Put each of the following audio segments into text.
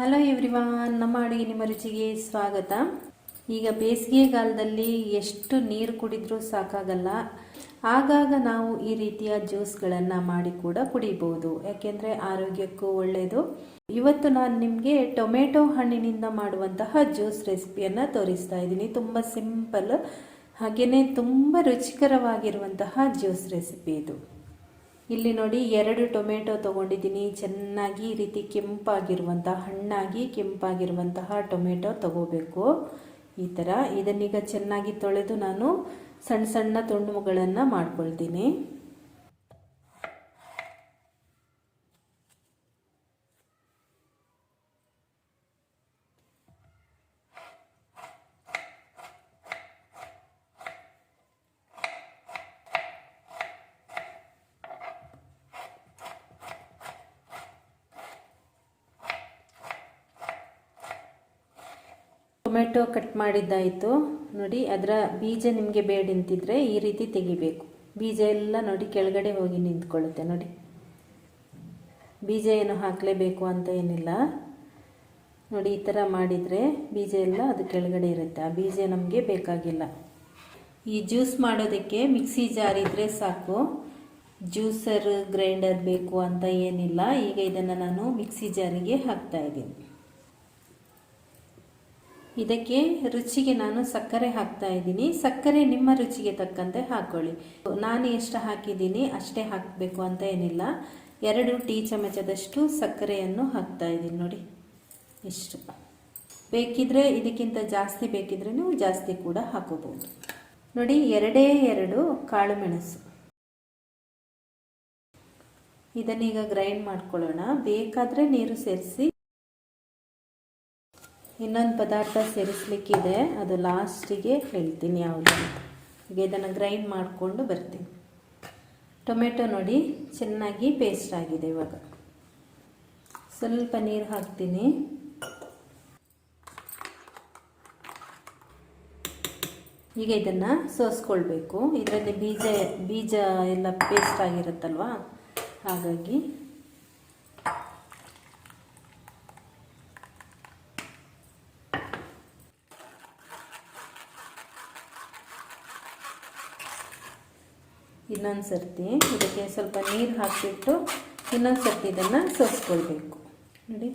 Hello everyone ನಮ್ಮ ಅಡುಗೆ ನಿಮ್ಮ ರುಚಿಗೆ ಸ್ವಾಗತ. ಈಗ ಬೇಸಿಗೆಗಾಲದಲ್ಲಿ ಎಷ್ಟು ನೀರು ಕುಡಿದ್ರೂ ಸಾಕಾಗಲ್ಲ. ಆಗಾಗ ನಾವು ಈ ರೀತಿಯ ಜ್ಯೂಸ್ಗಳನ್ನು ಮಾಡಿ ಕೂಡ ಕುಡಿಬೋದು. ಯಾಕೆಂದರೆ ಆರೋಗ್ಯಕ್ಕೂ ಒಳ್ಳೆಯದು ಇವತ್ತು ನಾನು ನಿಮಗೆ ಟೊಮೆಟೊ ಹಣ್ಣಿನಿಂದ ಮಾಡುವಂತಹ ಜ್ಯೂಸ್ ರೆಸಿಪಿಯನ್ನು ತೋರಿಸ್ತಾ ಇದ್ದೀನಿ. ತುಂಬ ಸಿಂಪಲ್ ಹಾಗೆಯೇ ತುಂಬ ರುಚಿಕರವಾಗಿರುವಂತಹ ಜ್ಯೂಸ್ ರೆಸಿಪಿ ಇದು. ಇಲ್ಲಿ ನೋಡಿ ಎರಡು ಟೊಮೆಟೊ ತಗೊಂಡಿದ್ದೀನಿ. ಚೆನ್ನಾಗಿ ಈ ರೀತಿ ಕೆಂಪಾಗಿರುವಂತಹ ಹಣ್ಣಾಗಿ ಕೆಂಪಾಗಿರುವಂತಹ ಟೊಮೆಟೊ ತಗೋಬೇಕು. ಈ ಥರ ಇದನ್ನೀಗ ಚೆನ್ನಾಗಿ ತೊಳೆದು ನಾನು ಸಣ್ಣ ಸಣ್ಣ ತುಂಡುಗಳನ್ನು ಮಾಡ್ಕೊಳ್ತೀನಿ. ಟೊಮೆಟೊ ಕಟ್ ಮಾಡಿದ್ದಾಯಿತು. ನೋಡಿ, ಅದರ ಬೀಜ ನಿಮಗೆ ಬೇಡ ನಿಂತಿದ್ರೆ ಈ ರೀತಿ ತೆಗಿಬೇಕು. ಬೀಜ ಎಲ್ಲ ನೋಡಿ, ಕೆಳಗಡೆ ಹೋಗಿ ನಿಂತ್ಕೊಳ್ಳುತ್ತೆ, ನೋಡಿ. ಬೀಜ ಏನು ಹಾಕಲೇಬೇಕು ಅಂತ ಏನಿಲ್ಲ. ನೋಡಿ, ಈ ಥರ ಮಾಡಿದರೆ ಬೀಜ ಎಲ್ಲ ಅದು ಕೆಳಗಡೆ ಇರುತ್ತೆ. ಆ ಬೀಜ ನಮಗೆ ಬೇಕಾಗಿಲ್ಲ. ಈ ಜ್ಯೂಸ್ ಮಾಡೋದಕ್ಕೆ ಮಿಕ್ಸಿ ಜಾರ್ ಇದ್ದರೆ ಸಾಕು. ಜ್ಯೂಸರ್, ಗ್ರೈಂಡರ್ ಬೇಕು ಅಂತ ಏನಿಲ್ಲ. ಈಗ ಇದನ್ನು ನಾನು ಮಿಕ್ಸಿ ಜಾರಿಗೆ ಹಾಕ್ತಾ ಇದ್ದೀನಿ. ಇದಕ್ಕೆ ರುಚಿಗೆ ನಾನು ಸಕ್ಕರೆ ಹಾಕ್ತಾ ಇದ್ದೀನಿ. ಸಕ್ಕರೆ ನಿಮ್ಮ ರುಚಿಗೆ ತಕ್ಕಂತೆ ಹಾಕ್ಕೊಳ್ಳಿ ನಾನು ಎಷ್ಟು ಹಾಕಿದ್ದೀನಿ ಅಷ್ಟೇ ಹಾಕಬೇಕು ಅಂತ ಏನಿಲ್ಲ. ಎರಡು ಟೀ ಚಮಚದಷ್ಟು ಸಕ್ಕರೆಯನ್ನು ಹಾಕ್ತಾ ಇದ್ದೀನಿ ನೋಡಿ. ಇಷ್ಟು ಬೇಕಿದ್ರೆ ಇದಕ್ಕಿಂತ ಜಾಸ್ತಿ ಬೇಕಿದ್ರೆ ನೀವು ಜಾಸ್ತಿ ಕೂಡ ಹಾಕೋಬಹುದು. ನೋಡಿ, ಎರಡೇ ಎರಡು ಕಾಳು ಮೆಣಸು. ಇದನ್ನೀಗ ಗ್ರೈಂಡ್ ಮಾಡ್ಕೊಳ್ಳೋಣ. ಬೇಕಾದರೆ ನೀರು ಸೇರಿಸಿ ಇನ್ನೊಂದು ಪದಾರ್ಥ ಸೇರಿಸ್ಲಿಕ್ಕಿದೆ. ಅದು ಲಾಸ್ಟಿಗೆ ಹೇಳ್ತೀನಿ ಯಾವುದು ಈಗ ಇದನ್ನು ಗ್ರೈಂಡ್ ಮಾಡಿಕೊಂಡು ಬರ್ತೀನಿ. ಟೊಮೆಟೊ ನೋಡಿ, ಚೆನ್ನಾಗಿ ಪೇಸ್ಟ್ ಆಗಿದೆ ಇವಾಗ. ಸ್ವಲ್ಪ ನೀರು ಹಾಕ್ತೀನಿ. ಈಗ ಇದನ್ನು ಸೋಸ್ಕೊಳ್ಬೇಕು. ಇದರಲ್ಲಿ ಬೀಜ ಬೀಜ ಎಲ್ಲ ಪೇಸ್ಟ್ ಆಗಿರುತ್ತಲ್ವ? ಹಾಗಾಗಿ ಇನ್ನೊಂದು ಸರ್ತಿ ಇದಕ್ಕೆ ಸ್ವಲ್ಪ ನೀರು ಹಾಕಿಬಿಟ್ಟು ಇನ್ನೊಂದು ಸರ್ತಿ ಇದನ್ನು ಸೋಸ್ಕೊಳ್ಬೇಕು. ನೋಡಿ.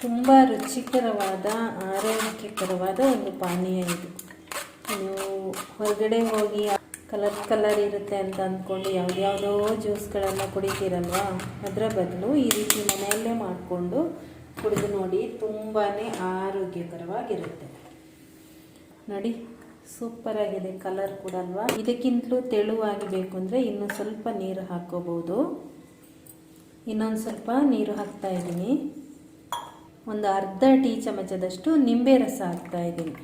ತುಂಬ ರುಚಿಕರವಾದ, ಆರೋಗ್ಯಕರವಾದ ಒಂದು ಪಾನೀಯ ಇದು. ನೀವು ಹೊರಗಡೆ ಹೋಗಿ ಕಲರ್ ಕಲರ್ ಇರುತ್ತೆ ಅಂತ ಅಂದ್ಕೊಂಡು ಯಾವುದ್ಯಾವುದೋ ಜ್ಯೂಸ್ಗಳನ್ನು ಕುಡಿತೀರಲ್ವಾ? ಅದರ ಬದಲು ಈ ರೀತಿ ಮನೆಯಲ್ಲೇ ಕುಡಿದು ನೋಡಿ ತುಂಬಾ ಆರೋಗ್ಯಕರವಾಗಿರುತ್ತೆ. ನೋಡಿ ಸೂಪರ್ ಆಗಿದೆ ಕಲರ್ ಕೂಡ ಅಲ್ವಾ? ಇದಕ್ಕಿಂತಲೂ ತೆಳುವಾಗಿ ಬೇಕು ಅಂದರೆ ಇನ್ನೂ ಸ್ವಲ್ಪ ನೀರು ಹಾಕ್ಕೋಬೋದು. ಇನ್ನೊಂದು ಸ್ವಲ್ಪ ನೀರು ಹಾಕ್ತಾ ಇದ್ದೀನಿ. ಒಂದು ಅರ್ಧ ಟೀ ಚಮಚದಷ್ಟು ನಿಂಬೆ ರಸ ಹಾಕ್ತಾ ಇದ್ದೀನಿ.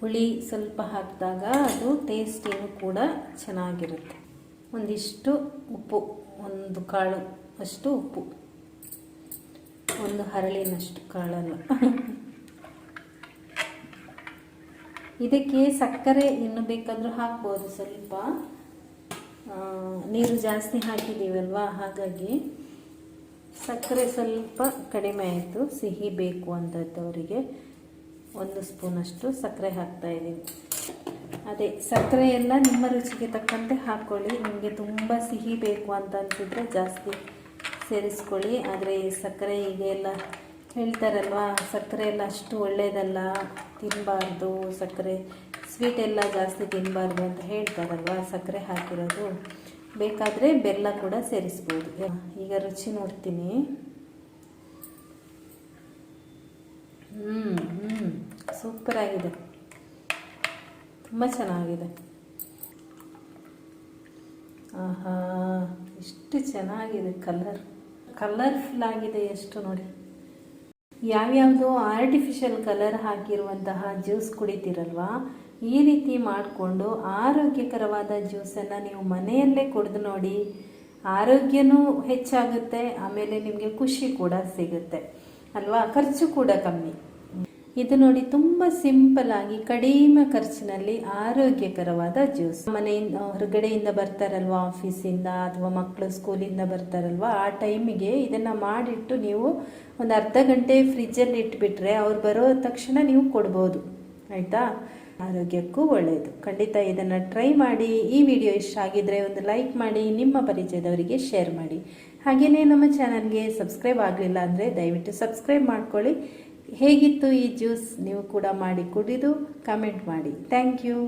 ಹುಳಿ ಸ್ವಲ್ಪ ಹಾಕಿದಾಗ ಅದು ಟೇಸ್ಟಿನೂ ಕೂಡ ಚೆನ್ನಾಗಿರುತ್ತೆ. ಒಂದಿಷ್ಟು ಉಪ್ಪು, ಒಂದು ಕಾಳು ಅಷ್ಟು ಉಪ್ಪು. ಒಂದು ಹರಳಿನಷ್ಟು ಕಾಳನ್ನು. ಇದಕ್ಕೆ ಸಕ್ಕರೆ ಇನ್ನು ಬೇಕಾದರೂ ಹಾಕ್ಬೋದು ಸ್ವಲ್ಪ. ನೀರು ಜಾಸ್ತಿ ಹಾಕಿದ್ದೀವಲ್ವಾ? ಹಾಗಾಗಿ ಸಕ್ಕರೆ ಸ್ವಲ್ಪ ಕಡಿಮೆ ಆಯಿತು. ಸಿಹಿ ಬೇಕು ಅಂತದ್ದವರಿಗೆ ಒಂದು ಸ್ಪೂನಷ್ಟು ಸಕ್ಕರೆ ಹಾಕ್ತಾ ಇದ್ದೀನಿ. ಅದೇ ಸಕ್ಕರೆ ಎಲ್ಲ ನಿಮ್ಮ ರುಚಿಗೆ ತಕ್ಕಂತೆ ಹಾಕ್ಕೊಳ್ಳಿ ನಿಮಗೆ ತುಂಬ ಸಿಹಿ ಬೇಕು ಅಂತ ಅನಿಸಿದ್ರೆ ಜಾಸ್ತಿ ಸೇರಿಸ್ಕೊಳ್ಳಿ. ಆದರೆ ಈ ಸಕ್ಕರೆ ಹೀಗೆ ಎಲ್ಲ ಹೇಳ್ತಾರಲ್ವ, ಸಕ್ಕರೆ ಎಲ್ಲ ಅಷ್ಟು ಒಳ್ಳೆಯದಲ್ಲ ತಿನ್ನಬಾರ್ದು ಸಕ್ಕರೆ. ಸ್ವೀಟ್ ಎಲ್ಲ ಜಾಸ್ತಿ ತಿನ್ನಬಾರ್ದು ಅಂತ ಹೇಳ್ತಾರಲ್ವಾ ಸಕ್ಕರೆ ಹಾಕಿರೋದು. ಬೇಕಾದರೆ ಬೆಲ್ಲ ಕೂಡ ಸೇರಿಸ್ಬೋದು. ಈಗ ರುಚಿ ನೋಡ್ತೀನಿ. ಹ್ಞೂ ಹ್ಞೂ ಸೂಪರಾಗಿದೆ ತುಂಬ ಚೆನ್ನಾಗಿದೆ. ಆಹಾ ಎಷ್ಟು ಚೆನ್ನಾಗಿದೆ ಕಲರ್. ಕಲರ್ಫುಲ್ ಆಗಿದೆ ಎಷ್ಟು ನೋಡಿ. ಯಾವ್ಯಾವುದೋ ಆರ್ಟಿಫಿಷಿಯಲ್ ಕಲರ್ ಹಾಕಿರುವಂತಹ ಜ್ಯೂಸ್ ಕುಡಿತೀರಲ್ವಾ? ಈ ರೀತಿ ಮಾಡಿಕೊಂಡು ಆರೋಗ್ಯಕರವಾದ ಜ್ಯೂಸನ್ನು ನೀವು ಮನೆಯಲ್ಲೇ ಕುಡಿದು ನೋಡಿ ಆರೋಗ್ಯನೂ ಹೆಚ್ಚಾಗುತ್ತೆ, ಆಮೇಲೆ ನಿಮಗೆ ಖುಷಿ ಕೂಡ ಸಿಗುತ್ತೆ. ಅಲ್ವಾ? ಖರ್ಚು ಕೂಡ ಕಮ್ಮಿ. ಇದು ನೋಡಿ ತುಂಬ ಸಿಂಪಲ್ ಆಗಿ ಕಡಿಮೆ ಖರ್ಚಿನಲ್ಲಿ ಆರೋಗ್ಯಕರವಾದ ಜ್ಯೂಸ್. ಮನೆಯಿಂದ ಹೊರಗಡೆಯಿಂದ ಬರ್ತಾರಲ್ವ, ಆಫೀಸಿಂದ ಅಥವಾ ಮಕ್ಕಳು ಸ್ಕೂಲಿಂದ ಬರ್ತಾರಲ್ವಾ, ಆ ಟೈಮಿಗೆ ಇದನ್ನು ಮಾಡಿಟ್ಟು ನೀವು ಒಂದು ಅರ್ಧ ಗಂಟೆ ಫ್ರಿಜ್ಜಲ್ಲಿ ಇಟ್ಬಿಟ್ರೆ ಅವ್ರು ಬರೋ ತಕ್ಷಣ ನೀವು ಕೊಡ್ಬೋದು. ಆಯಿತಾ? ಆರೋಗ್ಯಕ್ಕೂ ಒಳ್ಳೆಯದು ಖಂಡಿತ ಇದನ್ನು ಟ್ರೈ ಮಾಡಿ. ಈ ವಿಡಿಯೋ ಇಷ್ಟ ಆಗಿದ್ರೆ ಒಂದು ಲೈಕ್ ಮಾಡಿ, ನಿಮ್ಮ ಪರಿಚಯದವರಿಗೆ ಶೇರ್ ಮಾಡಿ. ಹಾಗೆಯೇ ನಮ್ಮ ಚಾನಲ್ಗೆ ಸಬ್ಸ್ಕ್ರೈಬ್ ಆಗಲಿಲ್ಲ ಅಂದರೆ ದಯವಿಟ್ಟು ಸಬ್ಸ್ಕ್ರೈಬ್ ಮಾಡ್ಕೊಳ್ಳಿ. ಹೇಗಿತ್ತು ಈ ಜ್ಯೂಸ್? ನೀವು ಕೂಡ ಮಾಡಿ ಕುಡಿದು ಕಮೆಂಟ್ ಮಾಡಿ. Thank you